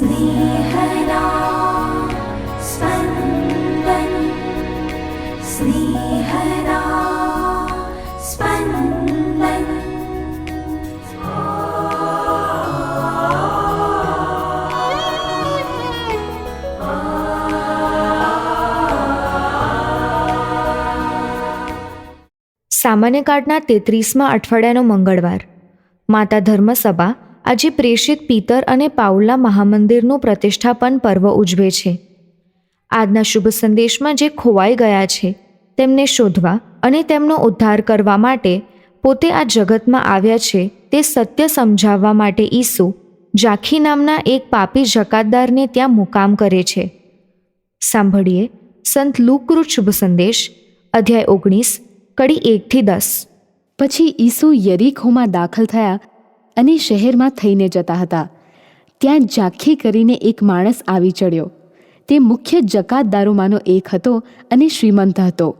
स्नेहदा स्पन्दन् स्नेहदा स्पन्दन् સામાન્ય કાર્ડના તેત્રીસમાં અઠવાડિયાનો મંગળવાર માતા ધર્મસભા આજે પ્રેષિત પિતર અને પાઉલા મહામંદિરનું પ્રતિષ્ઠાપન પર્વ ઉજવે છે. આજના શુભ સંદેશમાં જે ખોવાઈ ગયા છે, તેમને શોધવા અને તેમનો ઉદ્ધાર કરવા માટે પોતે આ જગતમાં આવ્યા છે તે સત્ય સમજાવવા માટે ઈસુ જાખી નામના એક પાપી જકાતદારને ત્યાં મુકામ કરે છે. સાંભળીએ સંત લુકૃત શુભ સંદેશ, અધ્યાય ઓગણીસ, કડી એકથી દસ. પછી ઈસુ યરીખોમાં દાખલ થયા અને શહેરમાં થઈને જતા હતા. ત્યાં ઝાંખી કરીને એક માણસ આવી ચડ્યો. તે મુખ્ય જકાતદારોમાંનો એક હતો અને શ્રીમંત હતો.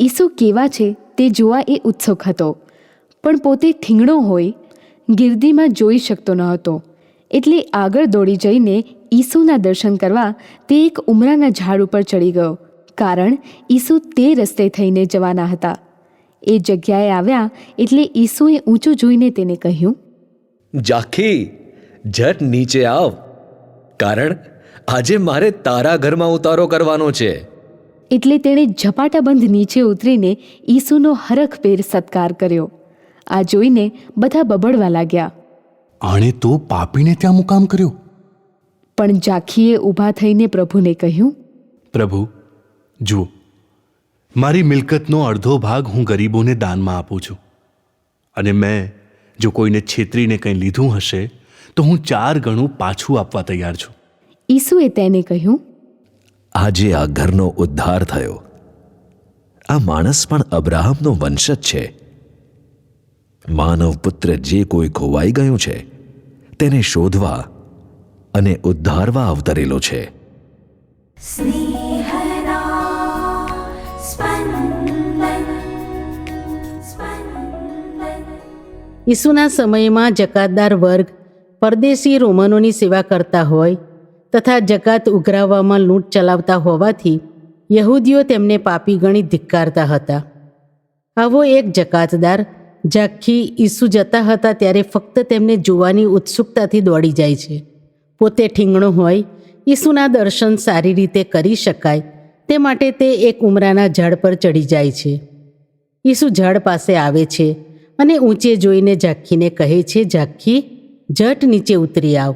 ઈસુ કેવા છે તે જોવા એ ઉત્સુક હતો. પણ પોતે ઠીંગણો હોય, ગિરદીમાં જોઈ શકતો ન હતો. એટલે આગળ દોડી જઈને ઈસુના દર્શન કરવા તે એક ઉમરાના ઝાડ ઉપર ચડી ગયો. કારણ ઈસુ તે રસ્તે થઈને જવાના હતા. એ જગ્યાએ આવ્યા એટલે ઈસુએ ઊંચું જોઈને તેને કહ્યું જાખી જટ નીચે આવ. કારણ આજે મારે તારા ઘરમાં ઉતારો કરવાનો છે. એટલે તેણે ઝપાટાબંધ નીચે ઉતરીને ઈસુનો હરખભેર સત્કાર કર્યો. આ જોઈને બધા બબડવા લાગ્યા. આણે તો પાપીને ત્યાં મુકામ કર્યો. પણ જાખીએ ઊભા થઈને પ્રભુને કહ્યું પ્રભુ જુઓ મારી મિલકતનો અડધો ભાગ હું ગરીબોને દાનમાં આપું છું. અને મેં જો કોઈને છેતરીને કંઈ લીધું હશે તો હું ચાર ગણું પાછું આપવા તૈયાર છું. ઈસુએ તેને કહ્યું આજે આ ઘરનો ઉદ્ધાર થયો. આ માણસ પણ અબ્રાહમનો વંશજ છે. માનવ પુત્ર જે કોઈ ખોવાઈ ગયું છે તેને શોધવા અને ઉદ્ધારવા અવતરેલો છે. સ્નેહ ઈસુના સમયમાં જકાતદાર વર્ગ પરદેશી રોમનોની સેવા કરતા હોય તથા જકાત ઉઘરાવવામાં લૂંટ ચલાવતા હોવાથી યહૂદીઓ તેમને પાપી ગણી ધિક્કારતા હતા. આવો એક જકાતદાર ઝાંખી ઈસુ જતા હતા ત્યારે ફક્ત તેમને જોવાની ઉત્સુકતાથી દોડી જાય છે. પોતે ઠીંગણો હોય, ઈસુના દર્શન સારી રીતે કરી શકાય, તે માટે તે એક ઉમરાના ઝાડ પર ચડી જાય છે. ઈસુ ઝાડ પાસે આવે છે અને ઊંચે જોઈને ઝાંખીને કહે છે, ઝાંખી, જટ નીચે ઉતરી આવ.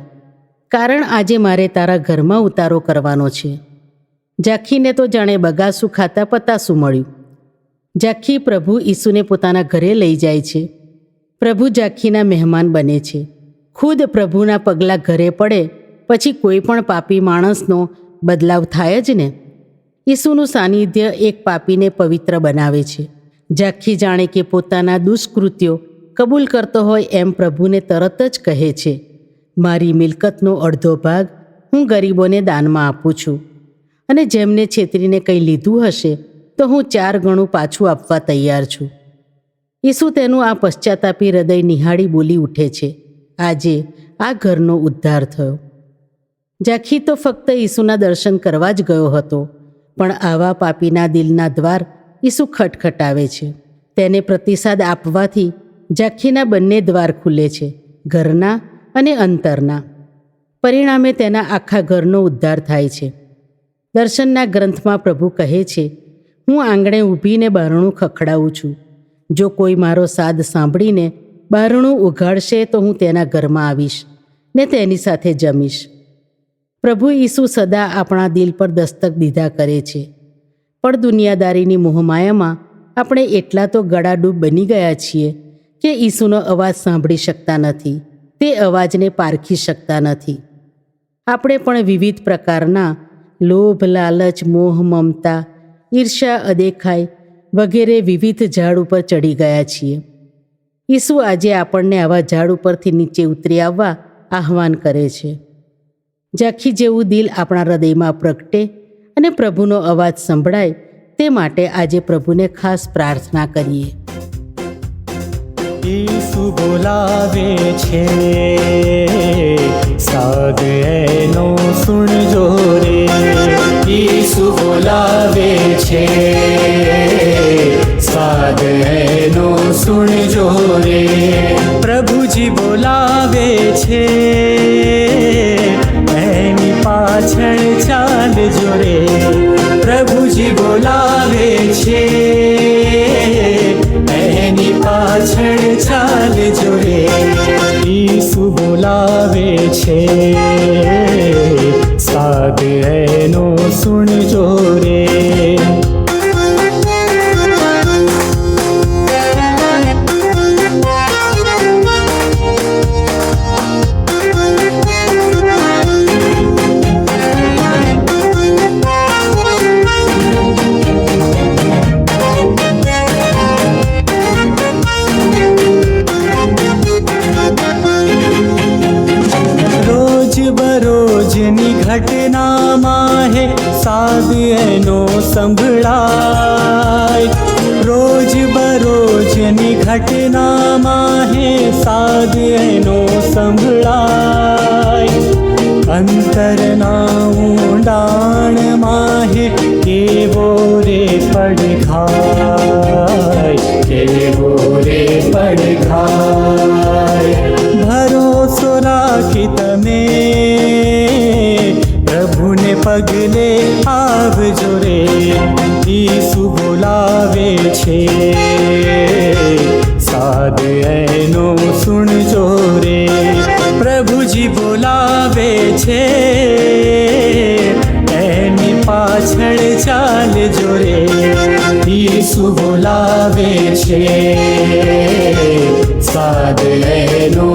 કારણ આજે મારે તારા ઘરમાં ઉતારો કરવાનો છે. ઝાંખીને તો જાણે બગાસું ખાતા પતાસું મળ્યું. ઝાંખી પ્રભુ ઈસુને પોતાના ઘરે લઈ જાય છે. પ્રભુ ઝાંખીના મહેમાન બને છે. ખુદ પ્રભુના પગલાં ઘરે પડે, પછી કોઈ પણ પાપી માણસનો બદલાવ થાય જ ને? ઈસુનું સાનિધ્ય એક પાપીને પવિત્ર બનાવે છે. ઝાંખી જાણે કે પોતાના દુષ્કૃત્યો કબૂલ કરતો હોય એમ પ્રભુને તરત જ કહે છે, મારી મિલકતનો અડધો ભાગ હું ગરીબોને દાનમાં આપું છું. અને જેમને છેતરીને કંઈ લીધું હશે, તો હું ચાર ગણું પાછું આપવા તૈયાર છું. ઈસુ તેનું આ પશ્ચાતાપી હૃદય નિહાળી બોલી ઉઠે છે, આજે આ ઘરનો ઉદ્ધાર થયો. ઝાંખી તો ફક્ત ઈસુના દર્શન કરવા જ ગયો હતો, પણ આવા પાપીના દિલના દ્વાર ઈસુ ખટખટાવે છે. તેને પ્રતિસાદ આપવાથી ઝાંખીના બંને દ્વાર ખુલે છે, ઘરના અને અંતરના. પરિણામે તેના આખા ઘરનો ઉદ્ધાર થાય છે. દર્શનના ગ્રંથમાં પ્રભુ કહે છે, હું આંગણે ઊભીને બારણું ખખડાવું છું. જો કોઈ મારો સાદ સાંભળીને બારણું ઉઘાડશે તો હું તેના ઘરમાં આવીશ ને તેની સાથે જમીશ. પ્રભુ ઈસુ સદા આપણા દિલ પર દસ્તક દીધા કરે છે. પણ દુનિયાદારીની મોહમાયામાં આપણે એટલા તો ગળાડૂબ બની ગયા છીએ કે ઈસુનો અવાજ સાંભળી શકતા નથી, તે અવાજને પારખી શકતા નથી. આપણે પણ વિવિધ પ્રકારના લોભ, લાલચ, મોહ, મમતા ઈર્ષા અદેખાઈ વગેરે વિવિધ ઝાડ ઉપર ચડી ગયા છીએ. ઈસુ આજે આપણને આવા ઝાડ ઉપરથી નીચે ઉતરી આવવા આહવાન કરે છે. ઝાંખી જેવું દિલ આપણા હૃદયમાં પ્રગટે અને પ્રભુનો અવાજ સંભળાય તે માટે આજે પ્રભુને ખાસ પ્રાર્થના કરીએ. ઈસુ બોલાવે છે સાગ એનો સુણજો રે. ઈસુ બોલાવે છે સાગ એનો સુણજો રે. પ્રભુજી બોલાવે છે રે ઈસુ બોલાવે છે. સાદ એનો સુણજો સંભળાય. રોજ બરોજની ઘટનામાં હે સાદ એનો સંભળાય. અંતરના ઊંડાણમાં હે કેવો રે પડઘાય. કેવો રે પડઘાય. ભરોસો રાખી તમે. પ્રભુને પગલે આવજો રે ઈસુ બોલાવે છે. સાદ એનો સુણજો રે પ્રભુજી બોલાવે છે. એની પાછળ ચાલજો રે ઈસુ બોલાવે છે. સાદ એનો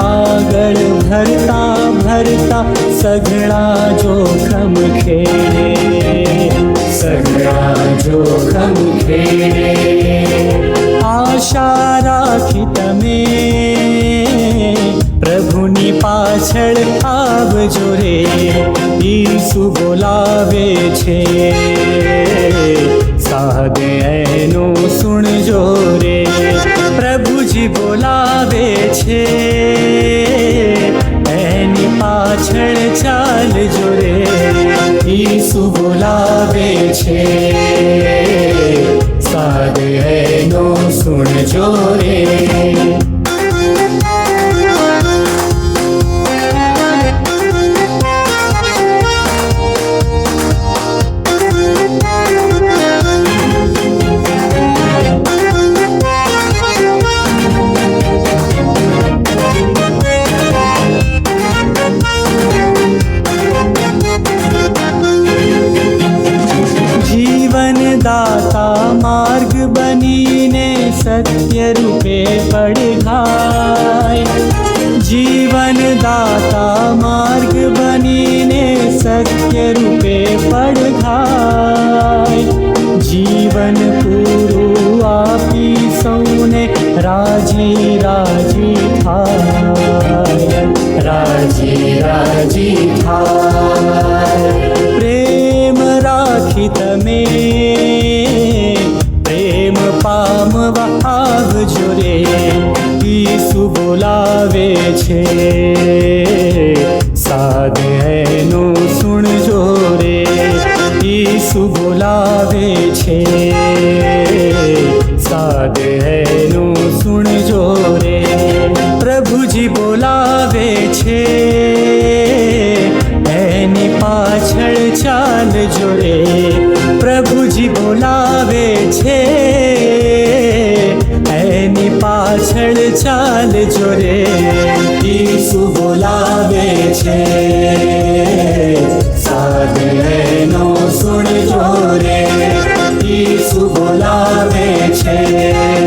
આગળ ભરતા ભરતા સઘળા જોખમ ખેડે સઘળા જોખમ ખેડે આશા રાખી તમે પ્રભુની પાછળ આવજો રે ઈસુ બોલાવે છે સાદ એનું સુણજો રે પ્રભુજી બોલાવે છે. એની પાછળ ચાલજો રે ઈસુ બોલાવે છે. જીવનદાતા માર્ગ બનીને સત્ય રૂપે પડઘાય જીવન પૂરું આપી સૌને રાજી રાજી થાય રાજી રાજી થાય પ્રેમ રાખી તમે પ્રેમ પામવા આવજો રે ઈસુ બોલાવે છે ઈસુ બોલાવે છે. સાધનો સુણજો રે ઈસુ બોલાવે છે.